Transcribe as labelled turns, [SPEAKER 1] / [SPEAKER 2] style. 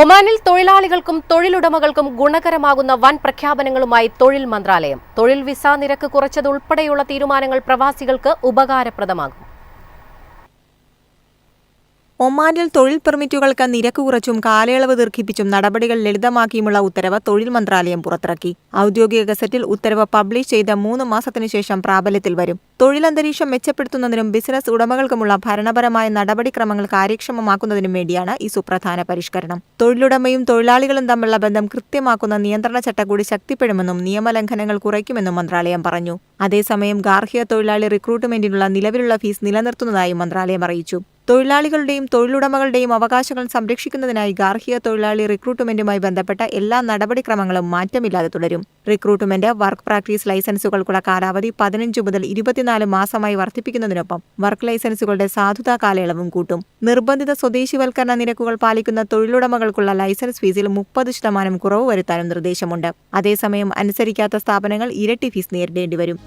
[SPEAKER 1] ഒമാനിൽ തൊഴിലാളികൾക്കും തൊഴിലുടമകൾക്കും ഗുണകരമാകുന്ന വൻ പ്രഖ്യാപനങ്ങളുമായി തൊഴിൽ മന്ത്രാലയം. തൊഴിൽ വിസ നിരക്ക് കുറച്ചതുൾപ്പെടെയുള്ള തീരുമാനങ്ങൾ പ്രവാസികൾക്ക് ഉപകാരപ്രദമാകും.
[SPEAKER 2] ഒമാനിൽ തൊഴിൽ പെർമിറ്റുകൾക്ക് നിരക്ക് കുറച്ചും കാലയളവ് ദീർഘിപ്പിച്ചും നടപടികൾ ലളിതമാക്കിയുമുള്ള ഉത്തരവ് തൊഴിൽ മന്ത്രാലയം പുറത്തിറക്കി. ഔദ്യോഗിക ഗസറ്റിൽ ഉത്തരവ് പബ്ലിഷ് ചെയ്ത മൂന്ന് മാസത്തിനു ശേഷം പ്രാബല്യത്തിൽ വരും. തൊഴിലന്തരീക്ഷം മെച്ചപ്പെടുത്തുന്നതിനും ബിസിനസ് ഉടമകൾക്കുമുള്ള ഭരണപരമായ നടപടിക്രമങ്ങൾ കാര്യക്ഷമമാക്കുന്നതിനും വേണ്ടിയാണ് ഈ സുപ്രധാന പരിഷ്കരണം. തൊഴിലുടമയും തൊഴിലാളികളും തമ്മിലുള്ള ബന്ധം കൃത്യമാക്കുന്ന നിയന്ത്രണ ചട്ടം കൂടി ശക്തിപ്പെടുമെന്നും നിയമലംഘനങ്ങൾ കുറയ്ക്കുമെന്നും മന്ത്രാലയം പറഞ്ഞു. അതേസമയം ഗാർഹിക തൊഴിലാളി റിക്രൂട്ട്മെന്റിനുള്ള നിലവിലുള്ള ഫീസ് നിലനിർത്തുന്നതായും മന്ത്രാലയം അറിയിച്ചു. തൊഴിലാളികളുടെയും തൊഴിലുടമകളുടെയും അവകാശങ്ങൾ സംരക്ഷിക്കുന്നതിനായി ഗാർഹിക തൊഴിലാളി റിക്രൂട്ട്മെന്റുമായി ബന്ധപ്പെട്ട എല്ലാ നടപടിക്രമങ്ങളും മാറ്റമില്ലാതെ തുടരും. റിക്രൂട്ട്മെന്റ് വർക്ക് പ്രാക്ടീസ് ലൈസൻസുകൾക്കുള്ള കാലാവധി പതിനഞ്ച് മുതൽ ഇരുപത്തിനാല് മാസമായി വർദ്ധിപ്പിക്കുന്നതിനൊപ്പം വർക്ക് ലൈസൻസുകളുടെ സാധുതാ കാലയളവും കൂട്ടും. നിർബന്ധിത സ്വദേശിവൽക്കരണ നിരക്കുകൾ പാലിക്കുന്ന തൊഴിലുടമകൾക്കുള്ള ലൈസൻസ് ഫീസിൽ മുപ്പത് ശതമാനം കുറവ് വരുത്താനും നിർദ്ദേശമുണ്ട്. അതേസമയം അനുസരിക്കാത്ത സ്ഥാപനങ്ങൾ ഇരട്ടി ഫീസ് നേരിടേണ്ടി വരും